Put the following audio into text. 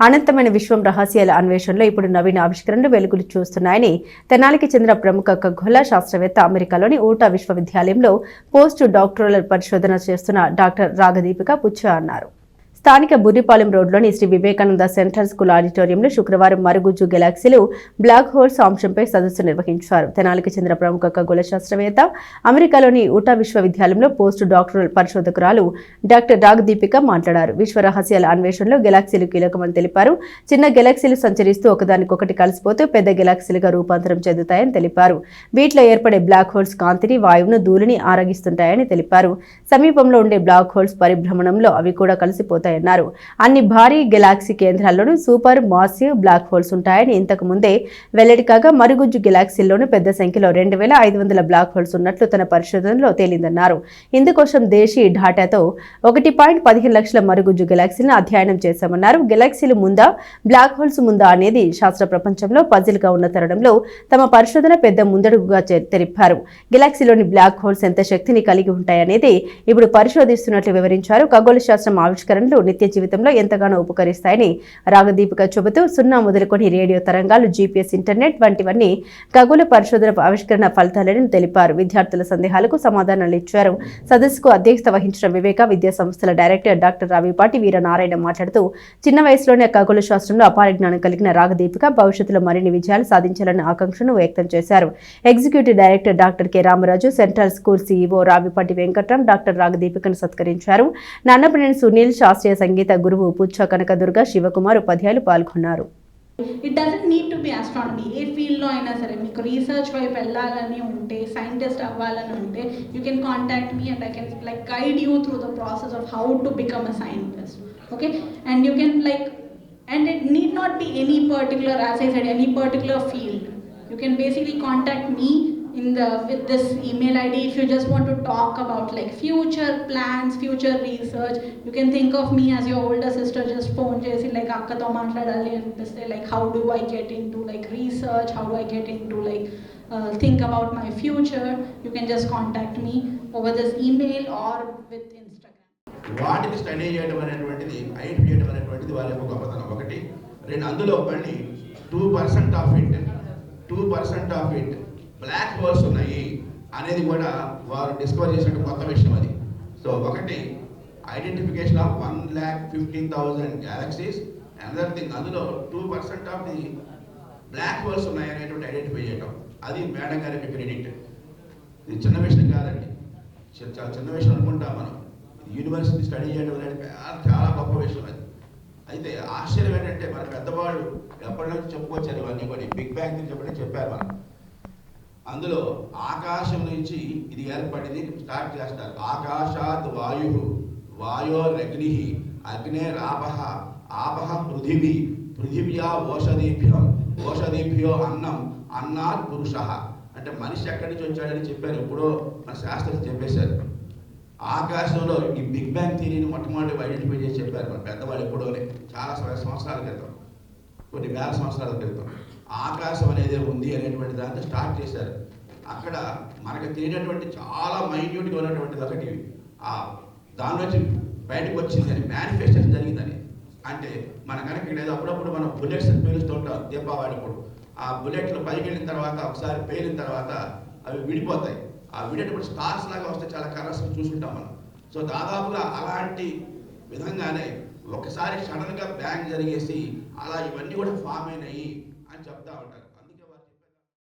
అనంతమైన విశ్వం రహస్యాల అన్వేషణలో ఇప్పుడు నవీన ఆవిష్కరణలు వెలుగులు చూస్తున్నాయని తెనాలికి చెందిన ప్రముఖ ఖగోళ శాస్త్రవేత్త అమెరికాలోని ఊటా విశ్వవిద్యాలయంలో పోస్ట్ డాక్టరల్ పరిశోధన చేస్తున్న డాక్టర్ రాగదీపిక పుచ్చ అన్నారు. స్థానిక బుర్రిపాలెం రోడ్లోని శ్రీ వివేకానంద సెంట్రల్ స్కూల్ ఆడిటోరియంలో శుక్రవారం మరుగుజ్జు గెలాక్సీలు బ్లాక్ హోల్స్ అంశంపై సదస్సు నిర్వహించారు. తెనాలికి చెందిన ప్రముఖ ఖగోళ శాస్త్రవేత్త అమెరికాలోని ఉటా విశ్వవిద్యాలయంలో పోస్ట్ డాక్టరల్ పరిశోధకురాలు డాక్టర్ రాగ్ దీపిక మాట్లాడారు. విశ్వ రహస్యాల అన్వేషణలో గెలాక్సీలు కీలకమని తెలిపారు. చిన్న గెలాక్సీలు సంచరిస్తూ ఒకదానికొకటి కలిసిపోతూ పెద్ద గెలాక్సీలుగా రూపాంతరం చెందుతాయని తెలిపారు. వీటిలో ఏర్పడే బ్లాక్ హోల్స్ కాంతిని వాయువును ధూళిని ఆరగిస్తుంటాయని తెలిపారు. సమీపంలో ఉండే బ్లాక్ హోల్స్ పరిభ్రమణంలో అవి కూడా కలిసిపోతాయి ఉంటాయన్నారు అన్ని భారీ గెలాక్సీ కేంద్రాల్లోనూ సూపర్ మాసివ్ బ్లాక్ హోల్స్ ఉంటాయని ఇంతకు ముందే వెల్లడి కాగా మరుగుజ్జు గెలాక్సీల్లోనూ పెద్ద సంఖ్యలో రెండు వేల ఐదు వందల బ్లాక్ హోల్స్ ఉన్నట్లు తన పరిశోధనలో తేలిందన్నారు. ఇందుకోసం దేశీ డాటాతో ఒకటి పాయింట్ పదిహేను లక్షల మరుగుజ్జు గెలాక్సీలను అధ్యయనం చేశామన్నారు. గెలాక్సీలు ముందా బ్లాక్ హోల్స్ ముందా అనేది శాస్త్ర ప్రపంచంలో పజిల్గా ఉన్న తరుణంలో తమ పరిశోధన పెద్ద ముందడుగుగా తెలిపారు గెలాక్సీలోని బ్లాక్ హోల్స్ ఎంత శక్తిని కలిగి ఉంటాయనేది ఇప్పుడు పరిశోధిస్తున్నట్లు వివరించారు ఖగోళ శాస్త్రం ఆవిష్కరణలు నిత్య జీవితంలో ఎంతగానో ఉపకరిస్తాయని రాగదీపిక చెబుతూ సున్నా మొదలుకొని రేడియో తరంగాలు జీపీఎస్ ఇంటర్నెట్ వంటివన్నీ ఖగోళ పరిశోధన ఆవిష్కరణ ఫలితాలని తెలిపారు. విద్యార్థుల సందేహాలకు సమాధానాలు ఇచ్చారు. సదస్సుకు అధ్యక్షత వహించిన వివేక విద్యా సంస్థల డైరెక్టర్ డాక్టర్ రావిపాటి వీరనారాయణ మాట్లాడుతూ చిన్న వయసులోనే ఖగోళ శాస్త్రంలో అపార జ్ఞానం కలిగిన రాగదీపిక భవిష్యత్తులో మరిన్ని విజయాలు సాధించాలన్న ఆకాంక్షను వ్యక్తం చేశారు. Executive director doctor K. Ramaraju central school CEO Ravipati Venkatram doctor రాగదీపికను సత్కరించారు. నాన్నపనేని సునీల్ శాస్త్రీయ శాస్త్రీయ సంగీత గురువు పుచ్చ కనకదుర్గ శివకుమార్ ఉపాధ్యాయులు పాల్గొన్నారు. It doesn't need to be astronomy ఏ ఫీల్డ్లో అయినా సరే మీకు రీసెర్చ్ వైపు వెళ్ళాలని ఉంటే సైంటిస్ట్ అవ్వాలని ఉంటే you can contact me and I can like guide you through the process of how to become a scientist okay and you can like and it need not be any particular as I said any particular field you can basically contact me in the with this email id if you just want to talk about like future plans future research you can think of me as your older sister just phone చేసి like అక్కతో మాట్లాడాలి అనిపిస్తే like how do i get into like research how do i get into like uh, think about my future you can just contact me over this email or with instagram వాటిని study చేయడం అనేటువంటిది identify చేయడం అనేటువంటిది వారి యొక్క గొప్పతనం ఒకటి రెండు అందులో మళ్ళీ two percent of it two percent of it black holes ఉన్నాయి అనేది కూడా వారు డిస్కవర్ చేసిన కొత్త విషయం అది. సో ఒకటి identification of one lakh fifteen thousand galaxies another thing అందులో two percent of the black holes ఉన్నాయి అనేటువంటి ఐడెంటిఫై చేయడం అది మేడం గారి క్రెడిట్ ఇది చిన్న విషయం కాదండి. చాలా చిన్న విషయం అనుకుంటాం మనం. యూనివర్సిటీ స్టడీ చేయడం అనేది చాలా గొప్ప విషయం అది. అయితే ఆశ్చర్యం ఏంటంటే మన పెద్దవాళ్ళు ఎప్పటి నుంచి చెప్పుకొచ్చారు ఇవన్నీ కొన్ని బిగ్ బ్యాంగ్ నుంచి చెప్పడం చెప్పారు మనం. అందులో ఆకాశం నుంచి ఇది ఏర్పడింది స్టార్ట్ చేస్తారు. ఆకాశాత్ వాయు వాయోరగ్ని అగ్నే రాపహ ఆపహ పృథివి పృథివ్యా ఓషధీభ్యం ఓషధీభ్యో అన్నం అన్నాత్ పురుష. అంటే మనిషి ఎక్కడి నుంచి వచ్చాడని చెప్పారు ఎప్పుడో మన శాస్త్రం చెప్పేశారు. ఆకాశంలో ఈ బిగ్ బ్యాంగ్ థియరీని మొట్టమొదటి ఐడెంటిఫై చేసి చెప్పారు మన పెద్దవాళ్ళు ఎప్పుడోనే చాలా సంవత్సరాల క్రితం కొన్ని వేల సంవత్సరాల క్రితం. ఆకాశం అనేది ఉంది అనేటువంటి దాంతో స్టార్ట్ చేశారు. అక్కడ మనకు తెలియనటువంటి చాలా మైన్యూట్గా ఉన్నటువంటిది ఒకటి ఆ దాని నుంచి బయటకు వచ్చింది అని మేనిఫెస్టేషన్ జరిగిందని. అంటే మన కనుక ఏదో అప్పుడప్పుడు మనం బుల్లెట్స్ పేలుస్తూ ఉంటాం దీపావళి అప్పుడు. ఆ బుల్లెట్లు పైకి వెళ్ళిన తర్వాత ఒకసారి పేలిన తర్వాత అవి విడిపోతాయి. ఆ విడేటప్పుడు స్టార్స్ లాగా వస్తే చాలా కలర్స్ చూసుంటాం మనం. సో దాదాపుగా అలాంటి విధంగానే ఒకసారి సడన్గా బ్యాంక్ జరిగేసి అలా ఇవన్నీ కూడా ఫామ్ అయినాయి. చెప్తా ఉంటారు.